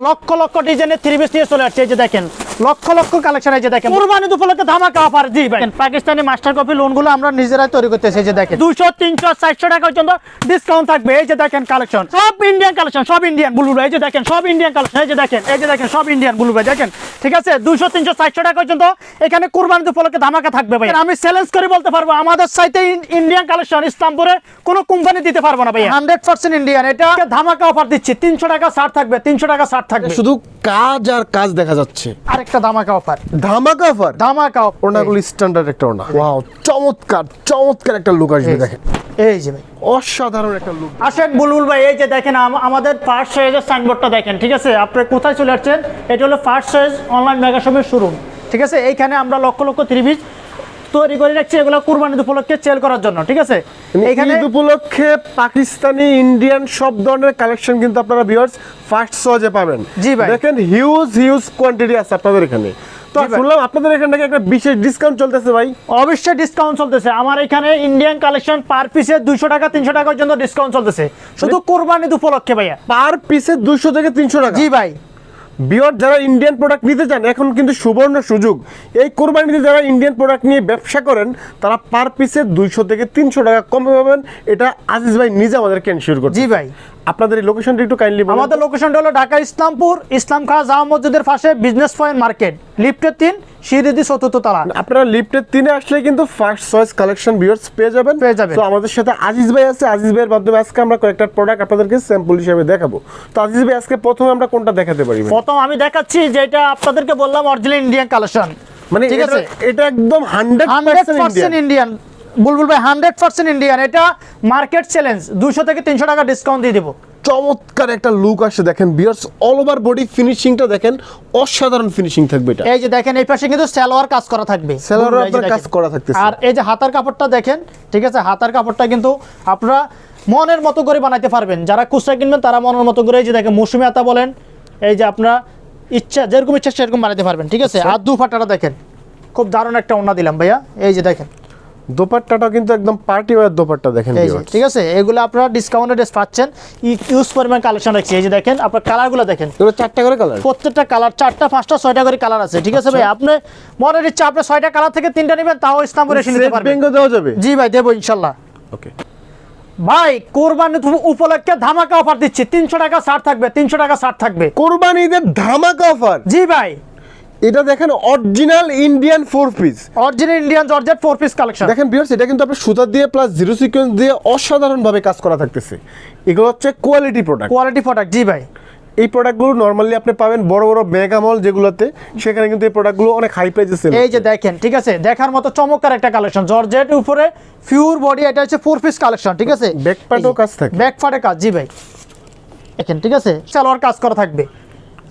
লক্ষ লক্ষ ডিজাইনের three piece নিয়ে চলে আসছে এই যে দেখেন। লক্ষ লক্ষ কালেকশন এই যে দেখেন। কুরবানি উপলক্ষে ধামাকা অফার জি ভাই। পাকিস্তানি মাস্টার কপি লোনগুলো আমরা নিজেরাই তৈরি করতেছি এই যে দেখেন। দুশো তিনশো চারশো টাকা পর্যন্ত ডিসকাউন্ট থাকবে এই যে দেখেন কালেকশন সব ইন্ডিয়ান কালেকশন সব ইন্ডিয়ান ব্লু এই যে দেখেন সব ইন্ডিয়ান কালেকশন এই যে দেখেন এই যে দেখেন সব ইন্ডিয়ান ব্লু দেখেন। ঠিক আছে? দুশো তিনশো চারশো টাকা পর্যন্ত এখানে কুরবানি উপলক্ষে ধামাকা থাকবে ভাই আমি চ্যালেঞ্জ করে বলতে পারব আমাদের সাইতে ইন্ডিয়ান কালেকশন ইসলামপুরে কোনো কোম্পানি দিতে পারব না ভাই হান্ড্রেড পার্সেন্ট ইন্ডিয়ান এটা ধামাকা অফার দিচ্ছি তিনশো টাকা ছাড় থাকবে তিনশো টাকা ছাড় থাকবে। শুধু কাজ আর কাজ দেখা যাচ্ছে। আরেকটা ধামাকা অফার ধামাকা অফার ধামাকা। ওনাগুলো স্ট্যান্ডার্ড একটা ওনা। ওয়াও চমৎকার চমৎকার একটা লুক আসবে দেখেন। এই যে ভাই। অসাধারণ একটা লুক আসেন বুলবুল ভাই এই যে দেখেন আম- আমাদের ফার্স্ট সাইজের সাইনবোর্ডটা দেখেন ঠিক আছে? আপনি কোথায় চলে আসছেন? এটা হলো ফার্স্ট সাইজ অনলাইন মেগাশপের শোরুম ঠিক আছে? এইখানে আমরা লক্ষ লক্ষ ত্রিভিজ তৈরি করে রাখছি এগুলো কুরবানি উপলক্ষে সেল করার জন্য ঠিক আছে? এখানে উপলক্ষে পাকিস্তানি ইন্ডিয়ান সব ধরনের কালেকশন কিন্তু আপনারা ভিউয়ার্স ফার্স্ট সহজে পাবেন। জি ভাই। দেখেন হিউজ হিউজ কোয়ান্টিটি আছে আপনাদের এখানে। তো শুনলাম আপনাদের এখান একটা বিশেষ ডিসকাউন্ট চলতেছে ভাই। অবশ্যই ডিসকাউন্ট চলতেছে। আমার এখানে ইন্ডিয়ান কালেকশন পার পিসে টাকা তিনশো টাকা পর্যন্ত ডিসকাউন্ট চলতেছে। শুধু কোরবানি উপলক্ষে ভাইয়া। পার পিসে দুশো থেকে তিনশো টাকা। জি ভাই। বিয়র যারা ইন্ডিয়ান প্রোডাক্ট নিতে চান এখন কিন্তু সুবর্ণ সুযোগ। এই কোরবানিতে যারা ইন্ডিয়ান প্রোডাক্ট নিয়ে ব্যবসা করেন তারা পার পিসে দুইশো থেকে তিনশো টাকা কমে পাবেন। এটা আজিজ ভাই নিজে আমাদেরকে এনশিওর করছে। জি ভাই। আপনাদের এই লোকেশনটা একটু কাইন্ডলি আমাদের লোকেশনটা হলো ঢাকা ইসলামপুর ইসলাম খান জামা মসজিদের পাশে বিজনেস পয়েন্ট মার্কেট লিফটের তিন সিঁড়িদি চতুর্থ তলা আপনারা লিফটের তিনে আসলে কিন্তু ফার্স্ট চয়েস কালেকশন ভিউয়ার্স পেয়ে যাবেন। পেয়ে যাবেন। তো আমাদের সাথে আজিজ ভাই আছে। আজিজ ভাইয়ের মাধ্যমে আজকে আমরা কয়েকটা প্রোডাক্ট আপনাদেরকে স্যাম্পল হিসেবে দেখাবো। তো আজিজ ভাই আজকে প্রথমে আমরা কোনটা দেখাতে পারি প্রথম আমি দেখাচ্ছি যেটা আপনাদেরকে বললাম অরিজিনাল ইন্ডিয়ান কালেকশন মানে ঠিক আছে? এটা একদম hundred hundred percent Indian Bulbul ভাই ইন্ডিয়ান এটা মার্কেট চ্যালেঞ্জ দুশো থেকে তিনশো টাকা ডিসকাউন্ট দিয়ে দেবো। চমৎকার একটা লুক আসে দেখেন বিয়ার্স অল ওভার বডি ফিনিশিংটা দেখেন অসাধারণ ফিনিশিং থাকবে এটা। এই যে দেখেন এই পাশে কিন্তু সালোয়ার কাজ করা থাকবে। আপনার কাজ করা থাকতেছে। আর এই যে হাতার কাপড়টা দেখেন ঠিক আছে হাতার কাপড়টা কিন্তু আপনারা মনের মতো করে বানাইতে পারবেন। যারা খুচরা কিনবেন তারা মনের মতো করে এই যে দেখেন মৌসুমি হাতা বলেন এই যে আপনারা ইচ্ছা যেরকম ইচ্ছা সেরকম বানাইতে পারবেন ঠিক আছে? আচ্ছা। আর দু ফাটাটা দেখেন খুব দারুণ একটা ওনা দিলাম ভাইয়া। এই যে দেখেন দোপাট্টাটাও কিন্তু একদম পার্টি ওয়ার দোপাট্টা দেখেন ঠিক আছে এগুলো আপনারা ডিসকাউন্টে ড্রেস পাচ্ছেন। ইউজ পরিমাণ কালেকশন রাখছি। এই যে দেখেন আপনার কালারগুলো দেখেন। এগুলো চারটা করে কালার প্রত্যেকটা কালার চারটা পাঁচটা ছয়টা করে কালার আছে ঠিক আছে আচ্ছা। ভাই আপনি মনের ইচ্ছা আপনি ছয়টা কালার থেকে তিনটা নেবেন তাও ইসলামপুর এসে নিতে পারবেন। দেওয়া যাবে? জি ভাই দেবো ইনশাল্লাহ। ওকে ভাই কোরবানি উপ- উপলক্ষে ধামাকা অফার দিচ্ছি। তিনশো টাকা ছাড় থাকবে তিনশো টাকা ছাড় থাকবে। কোরবানি ঈদের ধামাকা অফার জি ভাই। এটা দেখেন original Indian four piece original Indian georgette four piece collection দেখেন ভিউয়ার্স এটা কিন্তু আপনার সুতা দিয়ে প্লাস জিরো সিকোয়েন্স দিয়ে অসাধারণ ভাবে কাজ করা থাকতেছে। এগুলো হচ্ছে কোয়ালিটি প্রোডাক্ট কোয়ালিটি প্রোডাক্ট জি ভাই। এই প্রোডাক্টগুলো নর্মালি আপনি পাবেন বড় বড় মেগা মল যেগুলোতে। সেখানে কিন্তু এই প্রোডাক্টগুলো অনেক হাই প্রাইসে সেল এই যে দেখেন ঠিক আছে? দেখার মতো চমৎকার একটা কালেকশন জর্জেট উপরে ফিউর বডি এটা হচ্ছে ফোর পিস কালেকশন ঠিক আছে? Back part ও কাজ থাকে। ব্যাক পার্টে কাজ জি ভাই। দেখেন ঠিক আছে? সালোয়ার কাজ করা থাকবে।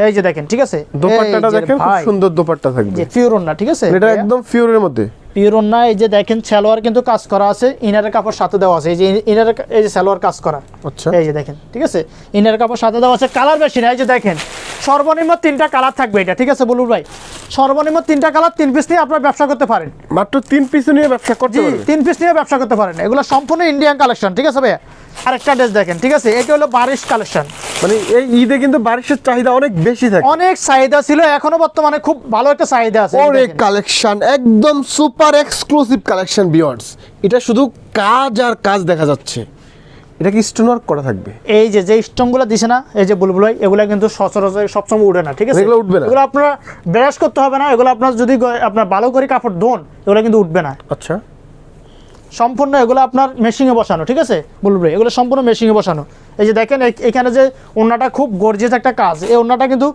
এই যে দেখেন ঠিক আছে? দোপাট্টাটা দেখেন খুব সুন্দর দোপাট্টা থাকবে। যে পিওর না ঠিক আছে? এটা একদম পিওরের মধ্যে। পিওর না এই যে দেখেন সালোয়ার কিন্তু কাজ করা আছে ইনারের কাপড় সাথে দেওয়া আছে। এই যে ইনারের এই যে সালোয়ার কাজ করা। আচ্ছা। এই যে দেখেন ঠিক আছে? ইনার কাপড় সাথে দেওয়া আছে কালার বেশি না এই যে দেখেন। সর্বনিম্ন তিনটা কালার থাকবে এটা ঠিক আছে বলুন ভাই? সর্বনিম্ন তিনটা কালার তিন পিস নিয়ে আপনার ব্যবসা করতে পারেন। মাত্র তিন পিস নিয়ে ব্যবসা করতে জি পারবে তিন পিস নিয়ে ব্যবসা করতে পারেন। এগুলো সম্পূর্ণ ইন্ডিয়ান কালেকশন ঠিক আছে ভাইয়া? আরেকটা ড্রেস দেখেন ঠিক আছে? এটা হলো বারিশ কালেকশন মানে এই ঈদে কিন্তু বারিশের চাহিদা অনেক বেশি থাকে। অনেক চাহিদা ছিল এখনও বর্তমানে খুব ভালো একটা চাহিদা আছে অনেক কালেকশন একদম সুপার এক্সক্লুসিভ কালেকশন বিয়ার্স এটা শুধু কাজ আর কাজ দেখা যাচ্ছে। এটা কি স্টোন ওয়ার্ক করা থাকবে? এই যে যে স্টোনগুলো দিছে না এই যে বুলবুল ভাই এগুলো কিন্তু সচরাচর সবসময় উঠে না ঠিক আছে? এগুলো উঠবে না? এগুলো আপনার ব্রাশ করতে হবে না এগুলো আপনার যদি আপনার ভালো করে কাপড় ধোন এগুলো কিন্তু উঠবে না। আচ্ছা। সম্পূর্ণ এগুলো আপনার মেশিংয়ে বসানো ঠিক আছে? বলব এগুলো সম্পূর্ণ মেশিংয়ে বসানো। এই যে দেখেন এখানে যে ওনাটা খুব গর্জিয়াস একটা কাজ এই ওনাটা কিন্তু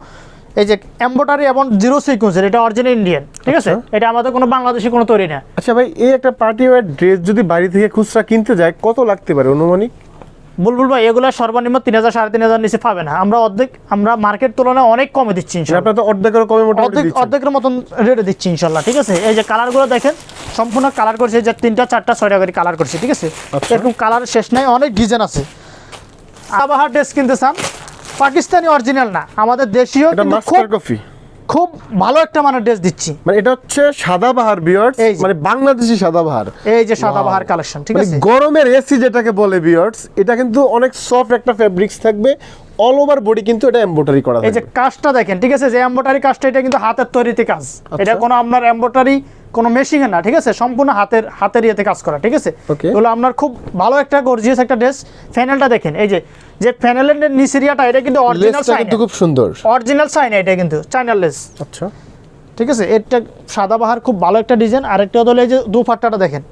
এই যে এম্বোটারি এবং জিরো সিকুয়েন্সের এটা অরিজিনাল ইন্ডিয়ান ঠিক আছে? আচ্ছা। এটা আমাদের কোনো বাংলাদেশি কোনো তৈরি না। আচ্ছা ভাই এই একটা পার্টি ওয়্যার ড্রেস যদি বাড়ি থেকে খুচরা কিনতে যায় কত লাগতে পারে অনুমানিক? বুলবুল ভাই এগুলো সর্বনিম্ন তিন হাজার সাড়ে তিন হাজার নিচে পাবে না। আমরা অর্ধেক আমরা মার্কেট তুলনায় অনেক কমে দিচ্ছি ইনশাল্লাহ। আপনার তো অর্ধেকের কমে অর্ধেক অর্ধেকের মতন রেটে দিচ্ছি ইনশাল্লাহ ঠিক আছে? এই যে কালারগুলো দেখেন সম্পূর্ণ কালার করছে যে তিনটা চারটা ছয়টা করে কালার করছে ঠিক আছে? আচ্ছা। এরকম কালার শেষ নাই অনেক ডিজাইন আছে। আবাহার ড্রেস কিনতে চান পাকিস্তানি অরিজিনাল না আমাদের দেশীয় খুব খুব ভালো একটা মানের ড্রেস দিচ্ছি। মানে এটা হচ্ছে সাদাবাহার বিয়ার্স এই মানে বাংলাদেশি সাদাবাহার এই যে সাদাবাহার কালেকশন ঠিক মানে আছে? গরমের এসি যেটাকে বলে বিয়ার্স এটা কিন্তু অনেক সফট একটা ফেব্রিক্স থাকবে। অল ওভার বডি কিন্তু এটা এমব্রয়ডারি করা এই যে কাজটা দেখেন ঠিক আছে? যে এম্বোটারি কাজটা এটা কিন্তু হাতের তৈরিতে কাজ। আচ্ছা। এটা কোনো আপনার এম্বোটারি কোনো মেশিনে না ঠিক আছে? সম্পূর্ণ হাতের হাতের ইয়েতে কাজ করা ঠিক আছে. এগুলো আপনার খুব ভালো একটা গর্জিয়াস একটা ড্রেস প্যানেলটা দেখেন এই যে যে প্যানেলের নিসিরিয়াটা এটা কিন্তু অরিজিনাল কিন্তু খুব সুন্দর। অরিজিনাল সাইন এটা কিন্তু চাইনার লেস আচ্ছা। ঠিক আছে? এটা সাদা বাহার খুব ভালো একটা ডিজাইন আরেকটা হলো এই যে দুপাট্টাটা দেখেন।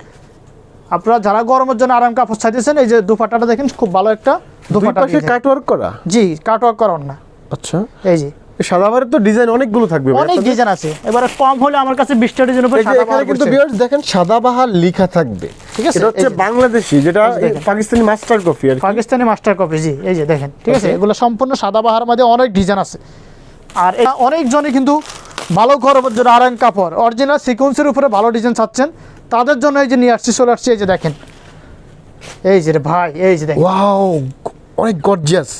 আপনারা যারা গরমের জন্য আরাম কাপড় চাইতেছেন এই যে দুপাট্টাটা দেখেন খুব ভালো একটা দুপাট্টা কাটওয়ার্ক ওয়ার্ক করা? জি কাটওয়ার্ক করা না। আচ্ছা। এই যে। সাদাবারের তো ডিজাইন অনেকগুলো থাকবে অনেক ডিজাইন আছে। এবারে কম হলে আমার কাছে বিশটা ডিজাইন উপরে এই যে সাদা এখানে কিন্তু ভিউয়ার্স দেখেন সাদাবাহার লেখা থাকবে। ঠিক আছে, এটা হচ্ছে বাংলাদেশি যেটা। পাকিস্তানি মাস্টার কফি আর পাকিস্তানি মাস্টার কপি জি এই যে দেখেন ঠিক আছে? এগুলো সম্পূর্ণ সাদা বাহার মধ্যে অনেক ডিজাইন আছে। আর এটা অনেকজনই কিন্তু ভালো জন্য আরাম কাপড় অরিজিনাল সিকোয়েন্সের উপরে ভালো ডিজাইন চাচ্ছেন তাদের জন্য এই যে নিয়ে আসছি চলে আসছি এই যে দেখেন। এই যে রে ভাই এই যে দেখেন। ওয়াও অনেক গর্জিয়াস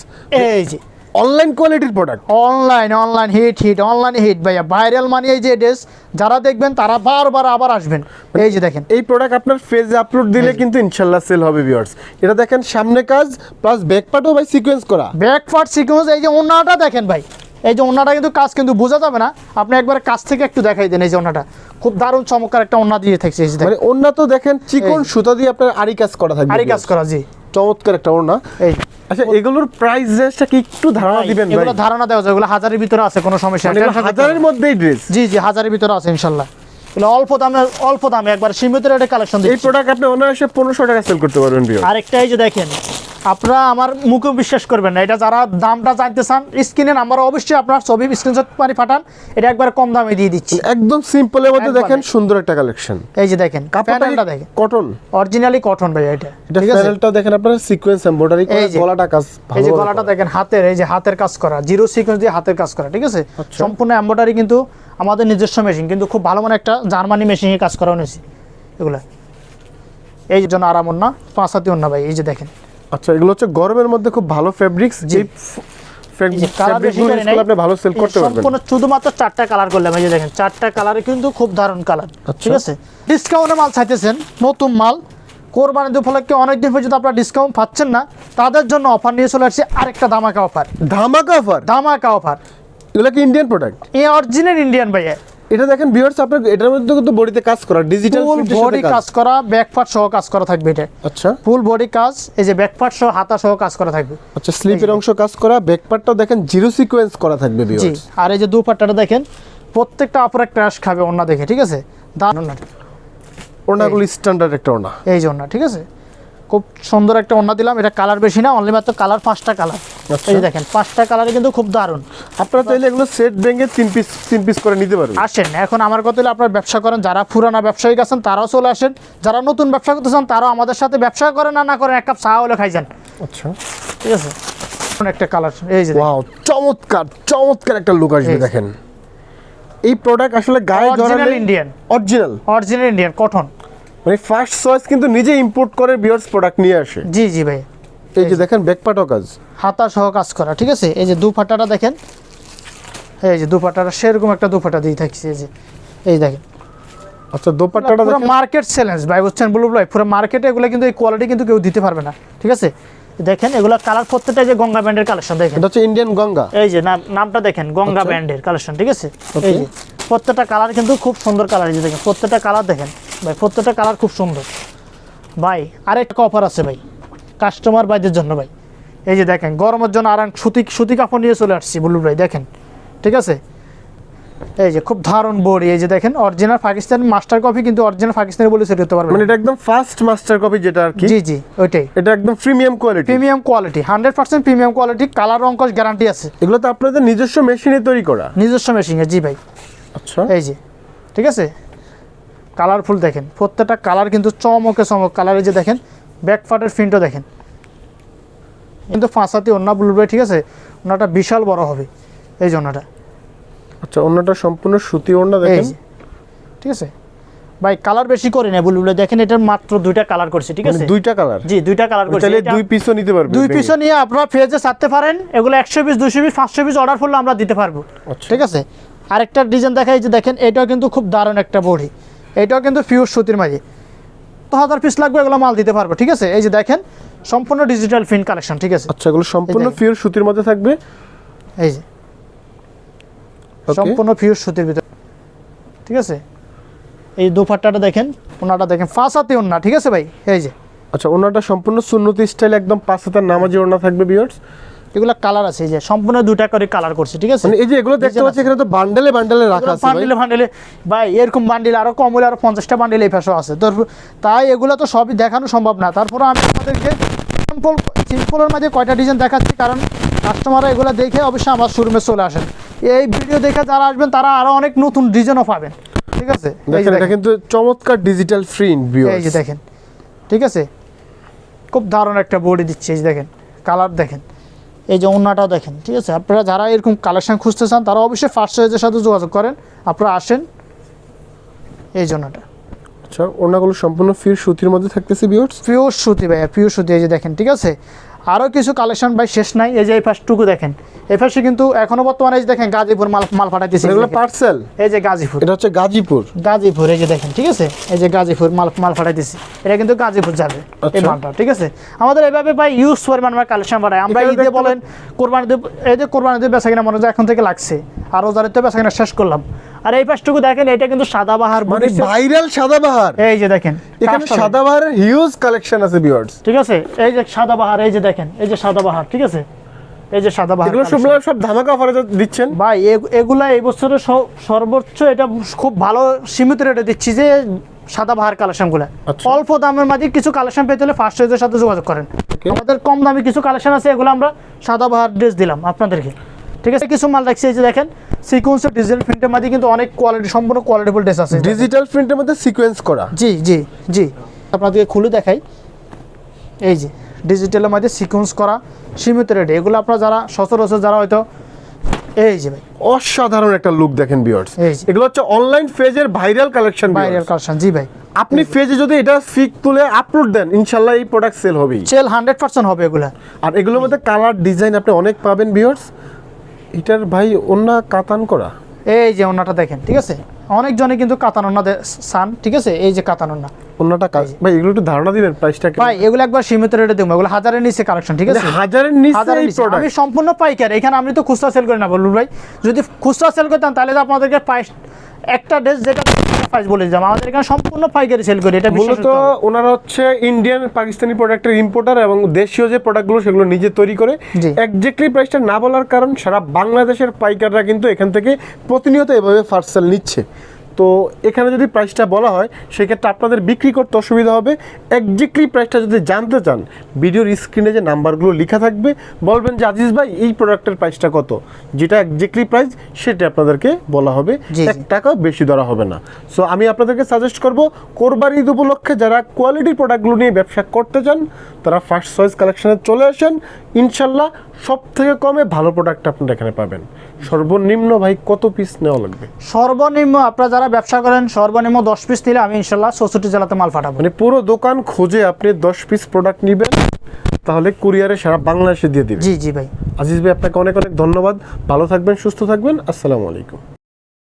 এই যে। অনলাইন কোয়ালিটির product online online hit hit online hit ভাইয়া। ভাইরাল মানে এই যে ড্রেস যারা দেখবেন তারা বারবার আবার আসবেন। এই যে দেখেন। এই প্রোডাক্ট আপনার ফেজে আপলোড দিলে কিন্তু ইনশাল্লাহ সেল হবে ভিউয়ার্স এটা দেখেন সামনে কাজ প্লাস ব্যাক পার্টও ভাই সিকোয়েন্স করা। ব্যাক পার্ট সিকোয়েন্স এই যে ওনাটা দেখেন ভাই। এই যে ওনাটা কিন্তু কাজ কিন্তু বোঝা যাবে না। আপনি একবার কাছ থেকে একটু দেখাই দেন এই যে ওনাটা খুব দারুণ চমৎকার একটা ওনা দিয়ে থাকছে এই যে মানে অন্য তো দেখেন চিকন সুতা দিয়ে আপনার আরি কাজ করা থাকবে আরই কাজ করা জি। চমৎকার একটা ওড়না এই আচ্ছা এগুলোর প্রাইস রেঞ্জটা কি একটু ধারণা দিবেন ভাই? এগুলো ধারণা দেওয়া যায় এগুলো হাজারের ভিতরে আছে কোনো সমস্যা মানে নেই হাজারের মধ্যেই ড্রেস জি জি হাজারের ভিতরে আছে ইনশাল্লাহ। এগুলো অল্প দামে অল্প দামে একবার সীমিত রেটে কালেকশন এই প্রোডাক্ট আপনি অনায়াসে পনেরোশো টাকা সেল করতে পারবেন ভাই আরেকটা এই যে দেখেন আপনারা আমার মুখে বিশ্বাস করবেন না। এটা যারা দামটা জানতে চান স্ক্রিনে নাম্বার অবশ্যই আপনার ছবি স্ক্রিনশট পানি পাঠান। এটা একবার কম দামে দিয়ে দিচ্ছি। একদম সিম্পলের মধ্যে একবারে। দেখেন সুন্দর একটা কালেকশন এই যে দেখেন কাপড়টা দেখেন। কটন অরিজিনালি কটন ভাই এটা। ঠিক আছে? প্যানেলটা দেখেন আপনার সিকোয়েন্স এমব্রয়ডারি করে। গলাটা কাজ এই যে গলাটা দেখেন হাতের এই যে হাতের কাজ করা জিরো সিকোয়েন্স দিয়ে হাতের কাজ করা ঠিক আছে? আচ্ছা। সম্পূর্ণ এম্বয়ডারি কিন্তু আমাদের নিজস্ব মেশিন কিন্তু খুব ভালো মানে একটা জার্মানি মেশিনে কাজ করা হয়েছে। এগুলা। এই জন্য আরাম না পাঁচ হাতি অন্য ভাই এই যে দেখেন। আচ্ছা এগুলো হচ্ছে গরমের মধ্যে খুব ভালো ফেব্রিক্স যে আপনি ভালো সেল করতে পারবেন। সম্পূর্ণ শুধুমাত্র চারটা কালার করলাম এই যে দেখেন চারটা কালারে কিন্তু খুব দারুণ কালার আচ্ছা। ঠিক আছে? ডিসকাউন্টে মাল চাইতেছেন নতুন মাল। কোরবানি উপলক্ষে অনেকদিন পর্যন্ত আপনারা ডিসকাউন্ট পাচ্ছেন না। তাদের জন্য অফার নিয়ে চলে আসছে আরেকটা ধামাকা অফার ধামাকা অফার ধামাকা অফার এগুলো কি ইন্ডিয়ান প্রোডাক্ট এই অরিজিনাল ইন্ডিয়ান ভাইয়া। এটা দেখেন ভিউয়ার্স আপনার এটার মধ্যে কিন্তু বডিতে কাজ করা ডিজিটাল ফুল বডি কাজ। করা ব্যাক পার্ট সহ কাজ করা থাকবে এটা। আচ্ছা। ফুল বডি কাজ এই যে ব্যাক পার্ট সহ হাতা সহ কাজ করা থাকবে। আচ্ছা স্লিপের অংশ কাজ করা ব্যাক পার্টটাও দেখেন জিরো সিকোয়েন্স করা থাকবে ভিউয়ার্স আর এই যে দু পাট্টাটা দেখেন প্রত্যেকটা অপরে ক্র্যাশ খাবে অন্য দেখে ঠিক আছে? দারুণ ওড়না। ওনাগুলো স্ট্যান্ডার্ড একটা ওনা এই যে ওড়না ঠিক আছে? খুব সুন্দর একটা ওড়না দিলাম। এটা কালার বেশি না অনলি মাত্র কালার পাঁচটা কালার আচ্ছা। এই দেখেন পাঁচটা কালারে কিন্তু খুব দারুণ। আপনারা চাইলে এগুলো সেট ভেঙে তিন পিস তিন পিস করে নিতে পারবেন। আসেন এখন আমার কথা হলো আপনার ব্যবসা করেন যারা পুরানা ব্যবসায়ী আছেন তারাও চলে আসেন যারা নতুন ব্যবসা করতে চান তারাও আমাদের সাথে ব্যবসা করেন না না করেন এক কাপ চা হলে খাই যান আচ্ছা। ঠিক আছে? একটা কালার এই যে ওয়াও চমৎকার চমৎকার একটা লুক আসবে দেখেন। এই প্রোডাক্ট আসলে গায়ে original Indian original original Indian cotton মানে ফার্স্ট চয়েস কিন্তু নিজে ইম্পোর্ট করে বিয়ার্স প্রোডাক্ট নিয়ে আসে। জি জি ভাই। এই যে দেখেন ব্যাকপাটও কাজ। হাতা সহ কাজ করা ঠিক আছে? এই যে দুপাটাটা দেখেন। এই যে দুপাটাটা সেরকম একটা দুপাটা দিয়ে থাকছে এই যে। এই দেখেন। আচ্ছা দোপাট্টাটা পুরো মার্কেট চ্যালেঞ্জ ভাই বুঝছেন? ব্লু ভাই পুরো মার্কেটে এগুলো কিন্তু এই কোয়ালিটি কিন্তু কেউ দিতে পারবে না ঠিক আছে? দেখেন এগুলো কালার প্রত্যেকটা যে গঙ্গা ব্যান্ডের কালেকশন দেখেন। এটা হচ্ছে ইন্ডিয়ান গঙ্গা। এই যে নামটা দেখেন গঙ্গা আচ্ছা। ব্যান্ডের কালেকশন ঠিক আছে? এই যে প্রত্যেকটা কালার কিন্তু খুব সুন্দর কালার এই যে দেখেন প্রত্যেকটা কালার দেখেন। ভাই প্রত্যেকটা কালার খুব সুন্দর। ভাই আরেকটা অফার আছে ভাই কাস্টমার বাইদের জন্য ভাই। এই যে দেখেন গরমের জন্য আর সুতি সুতি কাপড় নিয়ে চলে আসছি বুলু ভাই দেখেন ঠিক আছে? এই যে খুব দারুণ বড়ি এই যে দেখেন অরিজিনাল পাকিস্তানি মাস্টার কপি কিন্তু অরিজিনাল পাকিস্তানি বলে সেটা হতে পারবে মানে এটা একদম ফার্স্ট মাস্টার কপি যেটা আর কি। জি জি ওইটাই। এটা একদম premium quality premium quality hundred percent premium quality colour অঙ্কশ guarantee আছে। এগুলো তো আপনাদের নিজস্ব মেশিনে তৈরি করা। নিজস্ব মেশিনে জি ভাই। আচ্ছা। এই যে ঠিক আছে? কালারফুল দেখেন। প্রত্যেকটা কালার কিন্তু চমকে চমক কালার এই যে দেখেন ব্যাক পার্টের প্রিন্টও দেখেন। কিন্তু ফাঁসাতে অন্য ব্লুবে ঠিক আছে? ওনাটা বিশাল বড় হবে এই ওনাটা আচ্ছা অন্যটা সম্পূর্ণ সুতি এই দেখেন। ঠিক আছে? ভাই কালার বেশি করি না বুলবুলে দেখেন এটার মাত্র দুইটা কালার করছে ঠিক মানে আছে? দুইটা কালার? জি দুইটা কালার করছে। এটা- দুই পিসও নিতে পারবে দুই। পিসও নিয়ে আপনারা ফেজে ছাড়তে পারেন এগুলো একশো পিস দুশো পিস পাঁচশো পিস অর্ডার করলে আমরা দিতে পারব। আচ্ছা। ঠিক আছে? আরেকটা ডিজাইন দেখাই যে দেখেন এটাও কিন্তু খুব দারুণ একটা বড়ি। এটাও কিন্তু পিওর সুতির মাঝে। তো হাজার পিস লাগবে এগুলো মাল দিতে পারব ঠিক আছে? এই যে দেখেন সম্পূর্ণ ডিজিটাল প্রিন্ট কালেকশন ঠিক আছে? আচ্ছা এগুলো সম্পূর্ণ। পিওর সুতির মধ্যে থাকবে? এই যে। সম্পূর্ণ পিওর সুতির ভিতরে ঠিক আছে? এই দুপাট্টাটা দেখেন ওনাটা দেখেন ফাঁস হাতে ওনা ঠিক আছে ভাই? এই যে। আচ্ছা ওনাটা সম্পূর্ণ সুন্নতি স্টাইল একদম পাঁচ হাতার নামাজি ওনা থাকবে বিয়ার্স এগুলো কালার আছে এই যে সম্পূর্ণ দুটা করে কালার করছে ঠিক আছে? মানে এই যে এগুলো দেখতে পাচ্ছি এখানে তো বান্ডেলে বান্ডেলে রাখা আছে বান্ডিলে বান্ডিলে ভাই এরকম বান্ডিল আরও কম হলে আরও পঞ্চাশটা বান্ডিল এই পাশে আছে। তো তাই এগুলো তো সবই দেখানো সম্ভব না। তারপরে আমি আপনাদেরকে সিম্পল সিম্পলের মাঝে কয়টা ডিজাইন দেখাচ্ছি কারণ কাস্টমাররা এগুলো দেখে অবশ্যই আমার শোরুমে চলে আসেন। এই ভিডিও দেখে যারা আসবেন তারা আরও অনেক নতুন ডিজাইনও পাবেন ঠিক আছে? দেখেন এটা কিন্তু চমৎকার ডিজিটাল প্রিন্ট এই যে দেখেন ঠিক আছে? খুব দারুণ একটা বডি দিচ্ছে এই দেখেন কালার দেখেন। এই যে অন্যটাও দেখেন ঠিক আছে? আপনারা যারা এরকম কালেকশান খুঁজতে চান তারা অবশ্যই ফার্স্ট সাইজের সাথে যোগাযোগ করেন। আপনারা আসেন এই জন্যটা আচ্ছা ওনাগুলো সম্পূর্ণ ফির সুতির মধ্যে থাকতেছে বিয়ার্স পিওর সুতি ভাইয়া পিওর সুতি এই যে দেখেন ঠিক আছে? আরও কিছু কালেকশন ভাই শেষ নাই। এই যে এই ফার্স্টটুকু দেখেন। এই পাশে কিন্তু এখনও বর্তমানে এই যে দেখেন গাজীপুর মাল মাল পাঠাইতেছে এগুলো পার্সেল এই যে গাজীপুর। এটা হচ্ছে গাজীপুর? গাজীপুর এই যে দেখেন ঠিক আছে? এই যে গাজীপুর মাল মাল ফাটাইতেছি। এটা কিন্তু গাজীপুর যাবে এই আচ্ছা। মালটা ঠিক আছে? আমাদের এইভাবে ভাই ইউজ পরিমাণ আমরা কালেকশন বাড়াই। আমরা এখানে ঈদে বলেন কোরবানি এই যে কোরবানি বেচা কিনা মনে হয় এখন থেকে লাগছে। আর রোজার তো বেচা কিনা শেষ করলাম। আর এই পাশটুকু দেখেন এটা কিন্তু সাদাবাহার মানে ভাইরাল সাদাবাহার। এই যে দেখেন এখানে দেখেন। হিউজ কালেকশন আছে বিয়ার্স ঠিক আছে? এই যে সাদাবাহার এই যে দেখেন এই যে সাদাবাহার ঠিক আছে? এই যে সাদাবাহার এগুলো সব সব ধামাকা অফারে দিচ্ছেন? ভাই এগুলা এই বছরের সর্বোচ্চ এটা খুব ভালো সীমিত রেটে দিচ্ছি যে সাদা বাহার কালেকশনগুলো আচ্ছা। অল্প দামের মাঝে কিছু কালেকশন পেতে হলে ফার্স্ট চয়েসের সাথে যোগাযোগ করেন। আমাদের কম দামি কিছু কালেকশন আছে এগুলো আমরা সাদা বাহার ড্রেস দিলাম আপনাদেরকে। ঠিক আছে? কিছু মাল রাখছি এই যে দেখেন সিকুয়েন্স ডিজিটাল প্রিন্টের মাঝে কিন্তু অনেক কোয়ালিটি সম্পূর্ণ কোয়ালিটিফুল ড্রেস আছে। ডিজিটাল প্রিন্টের মধ্যে সিকোয়েন্স করা। জি জি জি। আপনাদেরকে খুলে দেখাই। এই যে ডিজিটালের মধ্যে সিকুয়েন্স করা সীমিত রেটে এগুলো আপনারা যারা সচরাচর যারা হয়তো এই যে ভাই। অসাধারণ একটা লুক দেখেন এই এগুলো হচ্ছে অনলাইন ফেজের ভাইরাল কালেকশন ভাইরাল কালেকশন জি ভাই। আপনি ফেজে যদি এটা ফিক তুলে আপলোড দেন ইনশাল্লাহ এই প্রোডাক্ট সেল হবেই। সেল হান্ড্রেড পার্সেন্ট হবে এগুলা। আর এগুলোর মধ্যে কালার ডিজাইন আপনি অনেক পাবেন ভিউয়ার্স এটার ভাই অন্য কাতান করা? এই যে ওনাটা দেখেন ঠিক আছে? অনেকজনে কিন্তু কাতান ওনা সান ঠিক আছে? এই যে কাতান ওনা কাজ ভাই এগুলো একটু ধারণা দিবেন প্রাইসটা ভাই এগুলো একবার সীমিত রেটে দেবো এগুলো হাজারের নিচে কালেকশন ঠিক আছে? হাজারের নিচে হাজারের এই নিচে। প্রোডাক্ট আমি সম্পূর্ণ পাইকার। এখানে আমি তো খুচরা সেল করি না বলুন ভাই। যদি খুচরা সেল করতাম তাহলে তো আপনাদেরকে প্রাইস একটা ড্রেস যেটা প্রাইস বলে দিলাম। আমাদের এখানে সম্পূর্ণ পাইকারি সেল করি এটা মূলত ওনারা হচ্ছে ইন্ডিয়ান পাকিস্তানি প্রোডাক্টের ইম্পোর্টার এবং দেশীয় যে প্রোডাক্টগুলো সেগুলো নিজে তৈরি করে। এক্স্যাক্টলি প্রাইসটা না বলার কারণ সারা বাংলাদেশের পাইকাররা কিন্তু এখান থেকে প্রতিনিয়ত এভাবে পার্সেল নিচ্ছে। তো এখানে যদি প্রাইসটা বলা হয় সেক্ষেত্রে আপনাদের বিক্রি করতে অসুবিধা হবে। একজ্যাক্টলি প্রাইসটা যদি জানতে চান ভিডিওর স্ক্রিনে যে নাম্বারগুলো লেখা থাকবে বলবেন যে আজিজ ভাই এই প্রোডাক্টের প্রাইসটা কত? যেটা একজ্যাক্টলি প্রাইস সেটা আপনাদেরকে বলা হবে। এক টাকাও বেশি ধরা হবে না। সো আমি আপনাদেরকে সাজেস্ট করব কোরবানি ঈদ উপলক্ষে যারা কোয়ালিটি প্রোডাক্টগুলো নিয়ে ব্যবসা করতে চান তারা ফার্স্ট চয়েস কালেকশনে চলে আসেন। ইনশাল্লাহ সব থেকে কমে ভালো প্রোডাক্ট আপনারা এখানে পাবেন। সর্বনিম্ন ভাই কত পিস নেওয়া লাগবে? সর্বনিম্ন আপনারা যারা ব্যবসা করেন সর্বনিম্ন দশ পিস নিলে আমি ইনশাল্লাহ চৌষট্টি জেলাতে মাল পাঠাবো। মানে পুরো দোকান খুঁজে আপনি দশ পিস প্রোডাক্ট নেবেন তাহলে কুরিয়ারে সারা বাংলাদেশে দিয়ে দিবেন। জি জি ভাই। আজিজ ভাই আপনাকে অনেক অনেক ধন্যবাদ। ভালো থাকবেন সুস্থ থাকবেন। আসসালামু আলাইকুম।